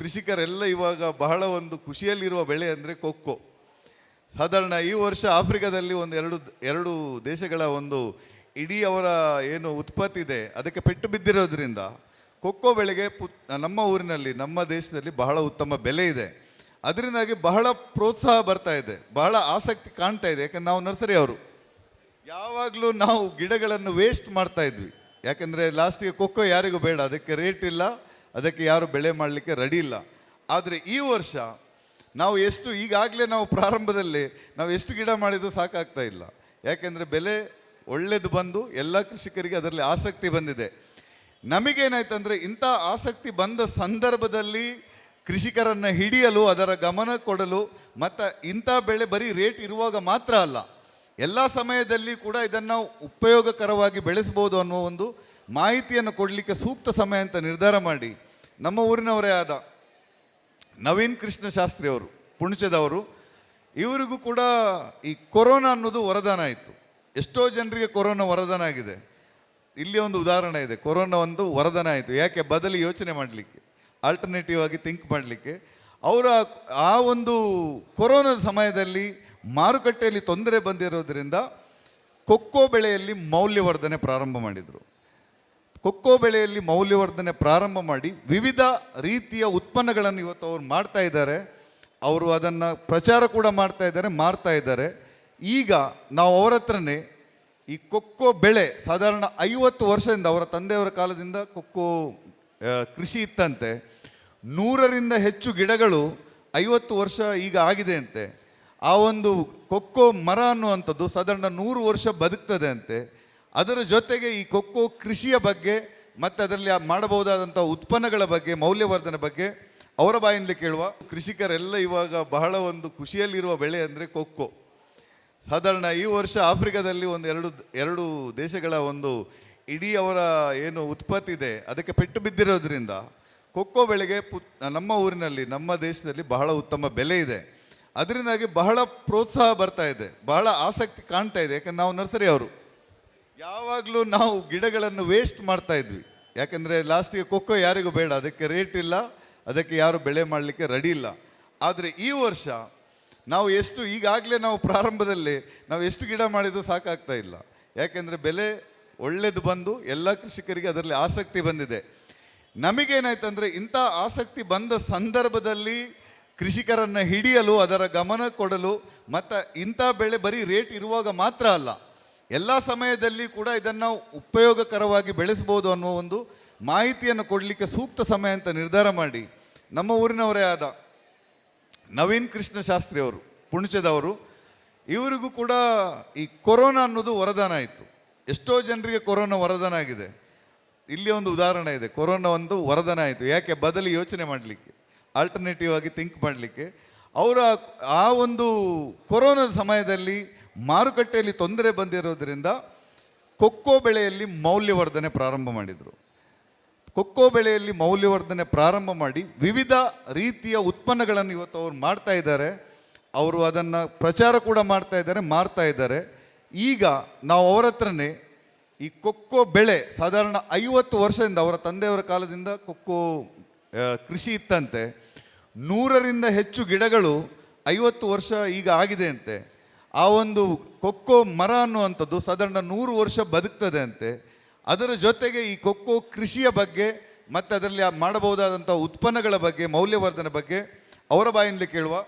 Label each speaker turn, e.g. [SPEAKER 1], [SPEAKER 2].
[SPEAKER 1] ಕೃಷಿಕರೆಲ್ಲ ಇವಾಗ ಬಹಳ ಒಂದು ಖುಷಿಯಲ್ಲಿರುವ ಬೆಳೆ ಅಂದರೆ ಕೊಕ್ಕೋ. ಸಾಧಾರಣ ಈ ವರ್ಷ ಆಫ್ರಿಕಾದಲ್ಲಿ ಒಂದು ಎರಡು ಎರಡು ದೇಶಗಳ ಒಂದು ಇಡೀ ಅವರ ಏನು ಉತ್ಪತ್ತಿ ಇದೆ, ಅದಕ್ಕೆ ಪೆಟ್ಟು ಬಿದ್ದಿರೋದ್ರಿಂದ ಕೊಕ್ಕೋ ಬೆಳೆಗೆ ನಮ್ಮ ಊರಿನಲ್ಲಿ, ನಮ್ಮ ದೇಶದಲ್ಲಿ ಬಹಳ ಉತ್ತಮ ಬೆಲೆ ಇದೆ. ಅದರಿಂದಾಗಿ ಬಹಳ ಪ್ರೋತ್ಸಾಹ ಬರ್ತಾ ಇದೆ, ಬಹಳ ಆಸಕ್ತಿ ಕಾಣ್ತಾ ಇದೆ, ಯಾಕಂದ್ರೆ ನಾವು ನರ್ಸರಿ ಅವರು. ಯಾವಾಗಲೂ ನಾವು ಗಿಡಗಳನ್ನು ವೇಸ್ಟ್ ಮಾಡ್ತಾ ಇದ್ವಿ. ಯಾಕೆಂದರೆ ಲಾಸ್ಟಿಗೆ ಕೊಕ್ಕೋ ಯಾರಿಗೂ ಬೇಡ, ಅದಕ್ಕೆ ರೇಟ್ ಇಲ್ಲ. ಅದಕ್ಕೆ ಯಾರು ಬೆಳೆ ಮಾಡಲಿಕ್ಕೆ ರೆಡಿ ಇಲ್ಲ. ಆದರೆ ಈ ವರ್ಷ ನಾವು ಎಷ್ಟು ಈಗಾಗಲೇ ನಾವು ಪ್ರಾರಂಭದಲ್ಲಿ ನಾವು ಎಷ್ಟು ಗಿಡ ಮಾಡಿದ್ರು ಸಾಕಾಗ್ತಾ ಇಲ್ಲ. ಯಾಕೆಂದರೆ ಬೆಲೆ ಒಳ್ಳೇದು ಬಂದು ಎಲ್ಲ ಕೃಷಿಕರಿಗೆ ಅದರಲ್ಲಿ ಆಸಕ್ತಿ ಬಂದಿದೆ. ನಮಗೇನಾಯ್ತಂದರೆ ಇಂಥ ಆಸಕ್ತಿ ಬಂದ ಸಂದರ್ಭದಲ್ಲಿ ಕೃಷಿಕರನ್ನು ಹಿಡಿಯಲು ಅದರ ಗಮನ ಕೊಡಲು ಮತ್ತು ಇಂಥ ಬೆಳೆ ಬರೀ ರೇಟ್ ಇರುವಾಗ ಮಾತ್ರ ಅಲ್ಲ. ಎಲ್ಲ ಸಮಯದಲ್ಲಿ ಕೂಡ ಇದನ್ನು ಉಪಯೋಗಕರವಾಗಿ ಬೆಳೆಸ್ಬೋದು ಅನ್ನುವ ಒಂದು ಮಾಹಿತಿಯನ್ನು ಕೊಡಲಿಕ್ಕೆ ಸೂಕ್ತ ಸಮಯ ಅಂತ ನಿರ್ಧಾರ ಮಾಡಿ. ನಮ್ಮ ಊರಿನವರೇ ಆದ ನವೀನ್ ಕೃಷ್ಣ ಶಾಸ್ತ್ರಿ ಅವರು ಪುಣಚದವರು ಇವರಿಗೂ ಕೂಡ ಈ ಕೊರೋನಾ ಅನ್ನೋದು ವರದಾನ ಆಯಿತು. ಎಷ್ಟೋ ಜನರಿಗೆ ಕೊರೋನಾ ವರದಾನ ಆಗಿದೆ. ಇಲ್ಲಿ ಒಂದು ಉದಾಹರಣೆ ಇದೆ, ಕೊರೋನಾ ಒಂದು ವರದಾನ ಆಯಿತು. ಯಾಕೆ? ಬದಲಿ ಯೋಚನೆ ಮಾಡಲಿಕ್ಕೆ ಆಲ್ಟರ್ನೇಟಿವ್ ಆಗಿ ಥಿಂಕ್ ಮಾಡಲಿಕ್ಕೆ. ಅವರ ಆ ಒಂದು ಕೊರೋನಾದ ಸಮಯದಲ್ಲಿ ಮಾರುಕಟ್ಟೆಯಲ್ಲಿ ತೊಂದರೆ ಬಂದಿರೋದ್ರಿಂದ ಕೊಕ್ಕೋ ಬೆಳೆಯಲ್ಲಿ ಮೌಲ್ಯವರ್ಧನೆ ಪ್ರಾರಂಭ ಮಾಡಿದರು. ಕೊಕ್ಕೋ ಬೆಳೆಯಲ್ಲಿ ಮೌಲ್ಯವರ್ಧನೆ ಪ್ರಾರಂಭ ಮಾಡಿ ವಿವಿಧ ರೀತಿಯ ಉತ್ಪನ್ನಗಳನ್ನು ಇವತ್ತು ಅವ್ರು ಮಾಡ್ತಾ ಇದ್ದಾರೆ. ಅವರು ಅದನ್ನು ಪ್ರಚಾರ ಕೂಡ ಮಾಡ್ತಾ ಇದ್ದಾರೆ, ಮಾರ್ತಾ ಇದ್ದಾರೆ. ಈಗ ನಾವು ಅವರ ಹತ್ರನೇ ಈ ಕೊಕ್ಕೋ ಬೆಳೆ ಸಾಧಾರಣ ಐವತ್ತು ವರ್ಷದಿಂದ ಅವರ ತಂದೆಯವರ ಕಾಲದಿಂದ ಕೊಕ್ಕೋ ಕೃಷಿ ಇತ್ತಂತೆ. ನೂರರಿಂದ ಹೆಚ್ಚು ಗಿಡಗಳು ಐವತ್ತು ವರ್ಷ ಈಗ ಆಗಿದೆ ಅಂತೆ. ಆ ಒಂದು ಕೊಕ್ಕೋ ಮರ ಅನ್ನುವಂಥದ್ದು ಸಾಧಾರಣ ನೂರು ವರ್ಷ ಬದುಕ್ತದೆ ಅಂತೆ. ಅದರ ಜೊತೆಗೆ ಈ ಕೊಕ್ಕೋ ಕೃಷಿಯ ಬಗ್ಗೆ, ಮತ್ತು ಅದರಲ್ಲಿ ಮಾಡಬಹುದಾದಂಥ ಉತ್ಪನ್ನಗಳ ಬಗ್ಗೆ, ಮೌಲ್ಯವರ್ಧನೆ ಬಗ್ಗೆ ಅವರ ಬಾಯಿಂದ ಕೇಳುವ. ಕೃಷಿಕರೆಲ್ಲ ಇವಾಗ ಬಹಳ ಒಂದು ಖುಷಿಯಲ್ಲಿರುವ ಬೆಳೆ ಅಂದರೆ ಕೊಕ್ಕೋ. ಸಾಧಾರಣ ಈ ವರ್ಷ ಆಫ್ರಿಕಾದಲ್ಲಿ ಒಂದು ಎರಡು ಎರಡು ದೇಶಗಳ ಒಂದು ಇಡೀ ಅವರ ಏನು ಉತ್ಪತ್ತಿ ಇದೆ, ಅದಕ್ಕೆ ಪೆಟ್ಟು ಬಿದ್ದಿರೋದ್ರಿಂದ ಕೊಕ್ಕೋ ಬೆಳೆಗೆ ಪು ನಮ್ಮ ಊರಿನಲ್ಲಿ, ನಮ್ಮ ದೇಶದಲ್ಲಿ ಬಹಳ ಉತ್ತಮ ಬೆಲೆ ಇದೆ. ಅದರಿಂದಾಗಿ ಬಹಳ ಪ್ರೋತ್ಸಾಹ ಬರ್ತಾ ಇದೆ, ಬಹಳ ಆಸಕ್ತಿ ಕಾಣ್ತಾ ಇದೆ. ಯಾಕಂದ್ರೆ ನಾವು ನರ್ಸರಿ ಅವರು. ಯಾವಾಗಲೂ ನಾವು ಗಿಡಗಳನ್ನು ವೇಸ್ಟ್ ಮಾಡ್ತಾ ಇದ್ವಿ. ಯಾಕೆಂದರೆ ಲಾಸ್ಟಿಗೆ ಕೊಕ್ಕೋ ಯಾರಿಗೂ ಬೇಡ. ಅದಕ್ಕೆ ರೇಟ್ ಇಲ್ಲ, ಅದಕ್ಕೆ ಯಾರು ಬೆಳೆ ಮಾಡಲಿಕ್ಕೆ ರೆಡಿ ಇಲ್ಲ. ಆದರೆ ಈ ವರ್ಷ ನಾವು ಎಷ್ಟು, ಈಗಾಗಲೇ ನಾವು ಪ್ರಾರಂಭದಲ್ಲಿ ನಾವು ಎಷ್ಟು ಗಿಡ ಮಾಡಿದ್ರು ಸಾಕಾಗ್ತಾ ಇಲ್ಲ. ಯಾಕೆಂದರೆ ಬೆಲೆ ಒಳ್ಳೇದು ಬಂದು ಎಲ್ಲ ಕೃಷಿಕರಿಗೆ ಅದರಲ್ಲಿ ಆಸಕ್ತಿ ಬಂದಿದೆ. ನಮಗೇನಾಯ್ತಂದರೆ ಇಂಥ ಆಸಕ್ತಿ ಬಂದ ಸಂದರ್ಭದಲ್ಲಿ ಕೃಷಿಕರನ್ನು ಹಿಡಿಯಲು, ಅದರ ಗಮನ ಕೊಡಲು, ಮತ್ತು ಇಂಥ ಬೆಳೆ ಬರೀ ರೇಟ್ ಇರುವಾಗ ಮಾತ್ರ ಅಲ್ಲ, ಎಲ್ಲ ಸಮಯದಲ್ಲಿ ಕೂಡ ಇದನ್ನು ಉಪಯೋಗಕರವಾಗಿ ಬೆಳೆಸ್ಬೋದು ಅನ್ನೋ ಒಂದು ಮಾಹಿತಿಯನ್ನು ಕೊಡಲಿಕ್ಕೆ ಸೂಕ್ತ ಸಮಯ ಅಂತ ನಿರ್ಧಾರ ಮಾಡಿ. ನಮ್ಮ ಊರಿನವರೇ ಆದ ನವೀನ್ ಕೃಷ್ಣ ಶಾಸ್ತ್ರಿ ಅವರು ಪುಣಚದವರು ಇವರಿಗೂ ಕೂಡ ಈ ಕೊರೋನಾ ಅನ್ನೋದು ವರದಾನ ಆಯಿತು. ಎಷ್ಟೋ ಜನರಿಗೆ ಕೊರೋನಾ ವರದಾನ ಆಗಿದೆ. ಇಲ್ಲಿ ಒಂದು ಉದಾಹರಣೆ ಇದೆ, ಕೊರೋನಾ ಒಂದು ವರದಾನ ಆಯಿತು. ಯಾಕೆ? ಬದಲಿ ಯೋಚನೆ ಮಾಡಲಿಕ್ಕೆ. ಆಲ್ಟರ್ನೇಟಿವ್ ಆಗಿ ಥಿಂಕ್ ಮಾಡಲಿಕ್ಕೆ, ಅವರ ಆ ಒಂದು ಕೊರೋನಾದ ಸಮಯದಲ್ಲಿ ಮಾರುಕಟ್ಟೆಯಲ್ಲಿ ತೊಂದರೆ ಬಂದಿರೋದರಿಂದ ಕೊಕ್ಕೋ ಬೆಳೆಯಲ್ಲಿ ಮೌಲ್ಯವರ್ಧನೆ ಪ್ರಾರಂಭ ಮಾಡಿದರು. ಕೊಕ್ಕೋ ಬೆಳೆಯಲ್ಲಿ ಮೌಲ್ಯವರ್ಧನೆ ಪ್ರಾರಂಭ ಮಾಡಿ ವಿವಿಧ ರೀತಿಯ ಉತ್ಪನ್ನಗಳನ್ನು ಇವತ್ತು ಅವರು ಮಾಡ್ತಾ ಇದ್ದಾರೆ. ಅವರು ಅದನ್ನು ಪ್ರಚಾರ ಕೂಡ ಮಾಡ್ತಾ ಇದ್ದಾರೆ, ಮಾರ್ತಾ ಇದ್ದಾರೆ. ಈಗ ನಾವು ಅವರ ಹತ್ರನೇ ಈ ಕೊಕ್ಕೋ ಬೆಳೆ, ಸಾಧಾರಣ ಐವತ್ತು ವರ್ಷದಿಂದ, ಅವರ ತಂದೆಯವರ ಕಾಲದಿಂದ ಕೊಕ್ಕೋ ಕೃಷಿ ಇತ್ತಂತೆ. ನೂರರಿಂದ ಹೆಚ್ಚು ಗಿಡಗಳು ಐವತ್ತು ವರ್ಷ ಈಗ ಆಗಿದೆ ಅಂತೆ ಆ ಒಂದು ಕೊಕ್ಕೋ ಮರ ಅನ್ನುವಂಥದ್ದು ಸಾಧಾರಣ ನೂರು ವರ್ಷ ಬದುಕ್ತದೆ ಅಂತೆ ಅದರ ಜೊತೆಗೆ ಈ ಕೊಕ್ಕೋ ಕೃಷಿಯ ಬಗ್ಗೆ ಮತ್ತು ಅದರಲ್ಲಿ ಮಾಡಬಹುದಾದಂಥ ಉತ್ಪನ್ನಗಳ ಬಗ್ಗೆ, ಮೌಲ್ಯವರ್ಧನೆ ಬಗ್ಗೆ ಅವರ ಬಾಯಿಂದಲೇ ಕೇಳುವ